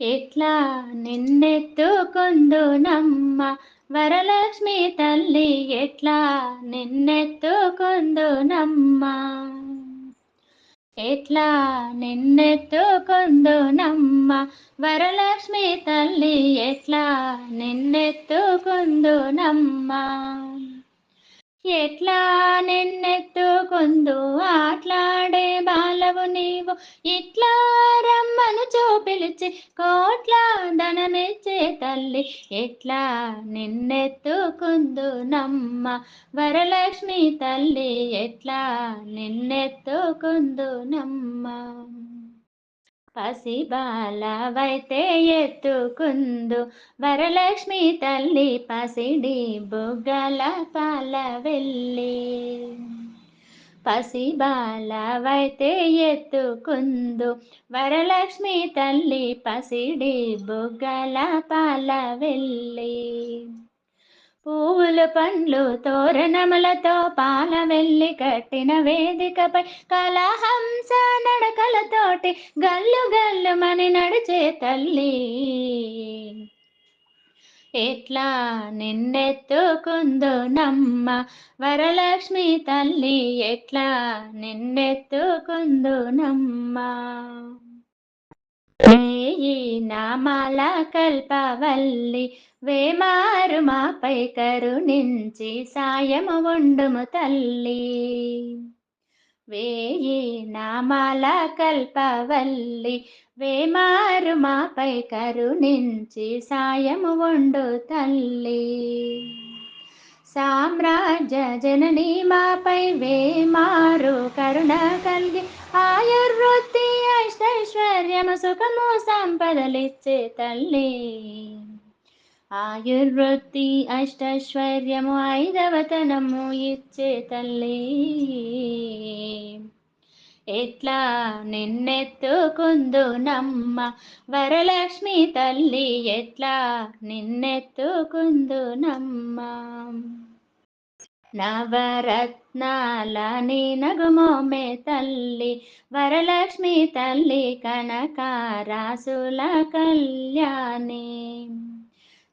ఎట్లా నిన్నెత్తుకుందునమ్మ? వరలక్ష్మి తల్లి ఎట్లా నిన్నెత్తుకుందునమ్మ? ఎట్లా నిన్నెత్తుకుందునమ్మ? వరలక్ష్మి తల్లి ఎట్లా నిన్నెత్తుకుందునమ్మ? ఎట్లా నిన్నెత్తుకుందు? ఆట్లాడే బాలవు నీవు. ఇట్లా రమ్మను చూపిలిచి కోట్ల ధనమిచ్చే తల్లి ఎట్లా నిన్నెత్తుకుందు నమ్మ వరలక్ష్మి తల్లి ఎట్లా నిన్నెత్తుకుందు నమ్మ పసిబాలవైతే ఎత్తుకుందు. వరలక్ష్మి తల్లి పసిడి బుగ్గల పాల వెళ్ళి పసిబాలవైతే ఎత్తుకుందు. వరలక్ష్మి తల్లి పసిడి బుగ్గల పాల వెళ్ళి. పువ్వులు పండ్లు తోరణములతో పాల వెళ్ళి కట్టిన వేదికపై కలహంస నడకలతోటి గల్లు గల్లు మని నడిచే తల్లి. ఎట్లా నిన్నెత్తుకుందో నమ్మ వరలక్ష్మి తల్లి ఎట్లా నిన్నెత్తుకుందో నమ్మ వేయి నామాల కల్పవల్లి వేమారు మాపై కరుణించి సాయము వండుము తల్లి. వేయి నామాల కల్పవల్లి వేమారు మాపై కరుణించి సాయము వండు తల్లి. సామ్రాజ్య జనని మాపై వేమారు కరుణ కలిగి ఆయుర్వృత్తి అష్టైశ్వర్యము సుఖము సంపదలిచ్చే తల్లి. ఆయుర్వృత్తి అష్టైశ్వర్యము ఐదవతనము ఇచ్చే తల్లి. ఎట్లా నిన్నెత్తుకుందు నమ్మ వరలక్ష్మి తల్లి ఎట్లా నిన్నెత్తుకుందు నమ్మ నవరత్నాల నీ నగుమోమే తల్లి వరలక్ష్మి తల్లి కనకారాసుల కళ్యాణి.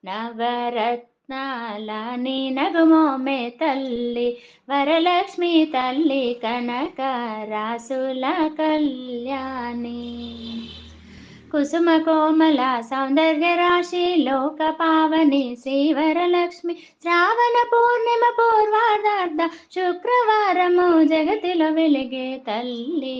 నవరత్నాల నీ నగుమోమే తల్లి వరలక్ష్మి తల్లి కనక రాసుల కళ్యాణి. కుసుమ కోమల సౌందర్య రాశి లోక పావని శ్రీ వరలక్ష్మి శ్రావణ పూర్ణిమ పూర్వార్ధార్థ శుక్రవారము జగతిలో వెలిగే తల్లి.